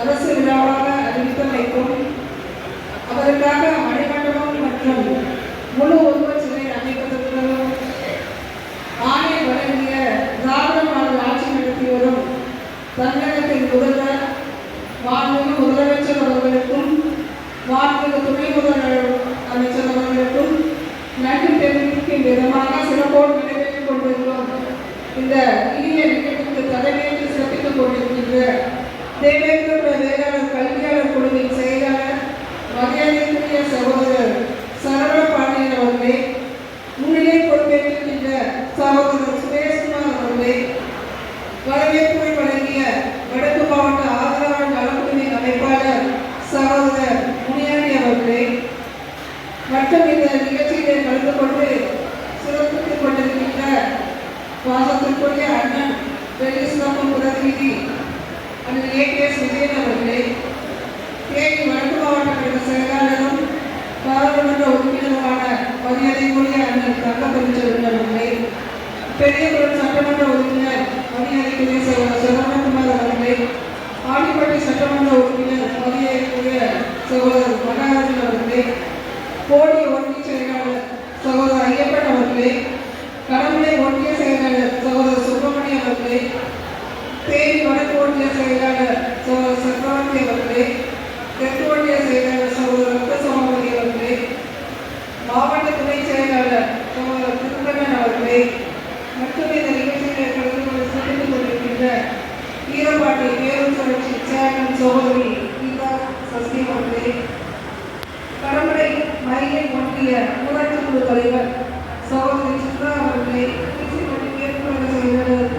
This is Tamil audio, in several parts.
அரசு விழாவாக அறிவிக்க வைக்கும். அவருக்காக மணிமண்டபம் மற்றும் முழு உருவ சிலை அமைப்பதற்கு ஆணை வழங்கிய திராவிட ஆட்சி நடத்தி வரும் தமிழகத்தின் முதல்வர் மாண்புமிகு முதலமைச்சர் அவர்களுக்கும் மாண்புமிகு துணை முதல்வர் அமைச்சர் அவர்களுக்கும் நன்றி தெரிவிக்கும் விதமாக சிறப்போடு நடைபெற்றுக் கொண்டிருக்கிறோம். இந்த இனிய நிகழ்வுக்கு தலைமையேற்று சிறப்பித்துக் கொண்டிருக்கின்ற தேவேந்திர வேளாண் கல்வியாளர் குழுவின் செயலாளர் மரியாதைக்குரிய சகோதரர் சரவணபாண்டியன் அவர்களே முன்னிலை பொறுப்பேற்றிருக்கின்ற சகோதரர் சுரேஷ்குமார் அவர்களே வரவேற்பை வழங்கிய வடக்கு மாவட்ட ஆதரவாளர் நலக்குழுவின் அமைப்பாளர் சகோதரர் அண்ணன் ஏ கே எஸ் விஜயன் அவர்களே தேனி வடக்கு மாவட்ட கழக செயலாளரும் பாராளுமன்ற உறுப்பினருமான மரியாதைக்குரிய அண்ணன் தங்க தமிழ்ச்செல்வன் அவர்களே பெரியகுளம் சட்டமன்ற உறுப்பினர் மரியாதைக்குரிய சகோதரர் சிவகுமார் அவர்களே ஆண்டிப்பட்டி சட்டமன்ற உறுப்பினர் மரியாதைக்குரிய சகோதரர் மகாராஜன் அவர்களே கோடி ஒன்றிய செயலாளர் சகோதரர் ஐயப்பன் அவர்களே கடவுளை ஒன்றிய செயலாளர் சகோதரர் சுப்பிரமணியம் அவர்களே தேனி வடக்கு செயலாளர் சகோதரர் சக்கரவர்த்தி அவர்களே தெற்கு ஒன்றிய செயலாளர் சகோதரர் ரத்தசமாவதி அவர்களே மாவட்ட துணை செயலாளர் சகோதரர் திருக்கண்ணன் அவர்களே மற்றும் இந்த நிகழ்ச்சிகளை கலந்து கொண்டு சிறப்பித்துக் கொண்டிருக்கின்ற ஈரப்பாட்டி பேரும் சுழற்சி சேர்மன் சகோதரி கீதா சசி அவர்களே கடம்படை மயிலை ஒன்றிய ஊராட்சி குழு தலைவர் சகோதரி சித்ரா அவர்களே திருச்சிப்பட்டி மேற்குலக செயலாளர்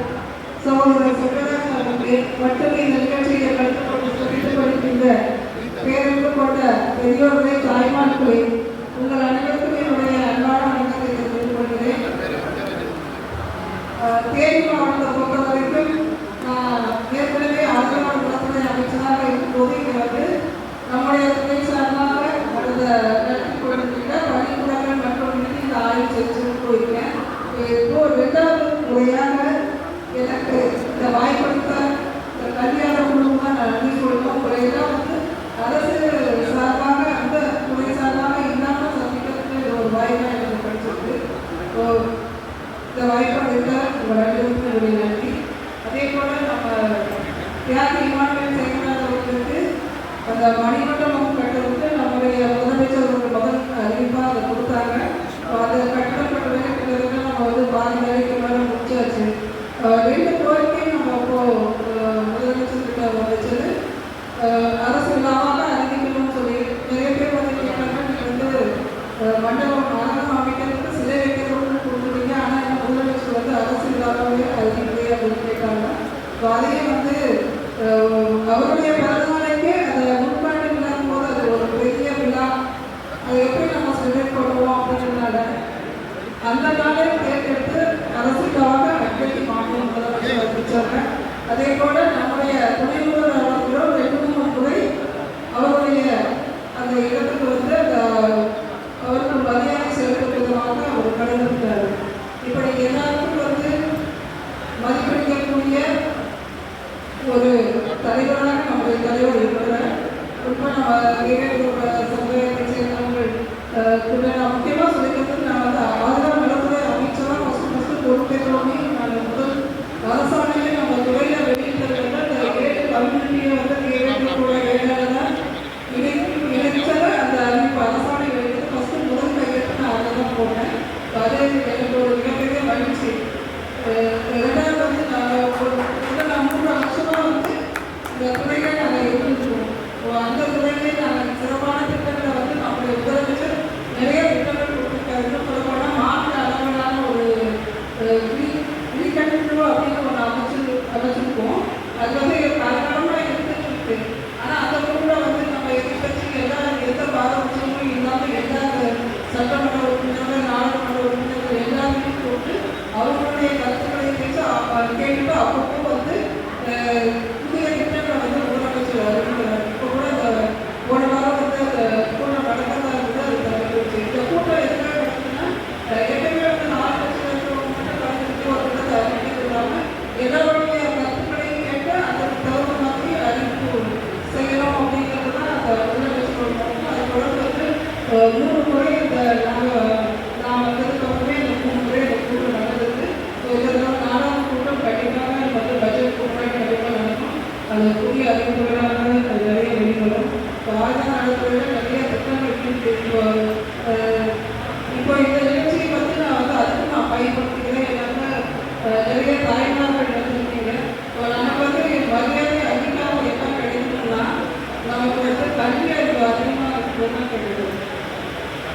சகோதரர் சுப்பராஜ் அவர்களே மற்றும் இந்த நிகழ்ச்சியை கலந்து கொண்டு சிறப்பித்துக் கொண்டிருக்கின்ற பேரன்பு கொண்ட பெரியோர்களே தாய்மார்களே உங்கள் அனைவருக்கும் என்னுடைய அன்பான வணக்கத்தை தெரிந்து கொள்கிறேன். தேனி மாவட்டத்தை பொறுத்த வரைக்கும் ஏற்கனவே ஆதரவான நலத்துறை அமைச்சராக இருக்கும்போது இங்கே வந்து நம்முடைய துறை சார்பாக கடந்த நடத்தி கொண்டிருக்கிற பள்ளிக்கூடங்கள் மற்றும் நிதி இந்த ஆய்வு செஞ்சு போயிருக்கேன் இப்போ ரெண்டாவது முறையாக எனக்கு இந்த வாய்ப்பளித்த இந்த கல்யாண குழுவாக நான் நன்றி சொல்லணும் உங்களையெல்லாம் வந்து அரசு சார்பாக அந்த துறை சார்பாக இல்லாமல் சந்திக்கிறதுக்கு இது ஒரு வாய்ப்பாக எனக்கு கிடைச்சிருக்கு ஸோ இந்த வாய்ப்பாக இருக்க உங்கள் அனைவருக்கும் என்னுடைய நன்றி அதே போல நம்ம தியாகி இமானுவேல் சேகரநாத் அவர்களுக்கு அந்த மணிமண்டபம் கட்டுறதுக்கு நம்முடைய முதலமைச்சர் அவர்கள் முதல் அறிவிப்பாக அதை கொடுத்தாங்க அதை கட்டப்பட்ட வேலை கிட்டத்தட்ட நம்ம வந்து பாதி வேலைக்கு மேலே முடிச்சாச்சு அஹ் ரெண்டு கோரிக்கை நம்ம இப்போ அஹ், முதலமைச்சர் கிட்ட வந்துச்சது அஹ், அரசு இல்லாமல் அறிவிக்கணும்னு சொல்லி நிறைய பேர் வந்து கேட்டாங்க நீங்க வந்து அஹ், மண்டபம் மண்டபம் அமைக்கிறதுக்கு சிலை வைக்கிறதுக்கு கொடுத்துருக்கீங்க ஆனால் என்ன முதலமைச்சர் வந்து அரசு இல்லாமலே அறிவிக்கலையே அப்படின்னு கேட்டாங்க ஸோ அதையே வந்து அவருடைய பிறந்தநாளைக்கு அதை முன்பாடு போது அது ஒரு பெரிய விழா. அதை எப்படி நம்ம செலிப்ரேட் பண்ணுவோம் அப்படின்றதுனால அந்த நாளே தேர்ந்தெடுத்து அரசுக்காக அக்கடி மாற்றம் முதலமைச்சர் அதே போல நம்முடைய துணை முதல்வர் நம்முடைய தலைவர் இருக்கிறார் ரொம்ப நம்ம இளைஞர்களோட சமுதாயத்தை சேர்ந்தவங்கள் கூட நான் முக்கியமாக சொல்லிக்கிறது நான் வந்து ஆதரவு நலத்துறை அமைச்சராக ஃபஸ்ட்டு ஃபஸ்ட்டு பொறுப்பேற்றோமே நான் முதல் அரசாணையை நம்ம துறையில் வெளியிட்டது வந்து அந்த ஏழு கம்யூனிட்டியை வந்து ஏழைகளோட தான் இணை இணைச்சத அந்த அறிவிப்பு அரசாணை வெளியிட்டு ஃபஸ்ட்டு முதல் கையெழுத்து நான் அதை தான் போனேன் அது எனக்கு ஒரு மிகப்பெரிய மகிழ்ச்சி அஹ், இரண்டாவது வந்து நான் ஒரு நான் மூன்று அம்சமாக வந்து இந்த துறைகள் அந்த துறையிலே நாங்கள் சிறப்பான திட்டங்களை நமக்கு வந்து கல்வி அறிவு அதிகமாக இருக்குதுன்னா கிடைக்கும்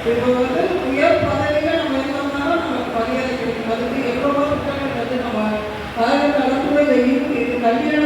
இப்போ வந்து உயர் பதவியில் நம்ம இருந்தோம்னாலும் நமக்கு மரியாதை கிடைக்கும் அதுக்கு எவ்வளோ திட்டங்கள் வந்து நம்ம ஆயுத நலத்துறையில் இது கல்யாணம்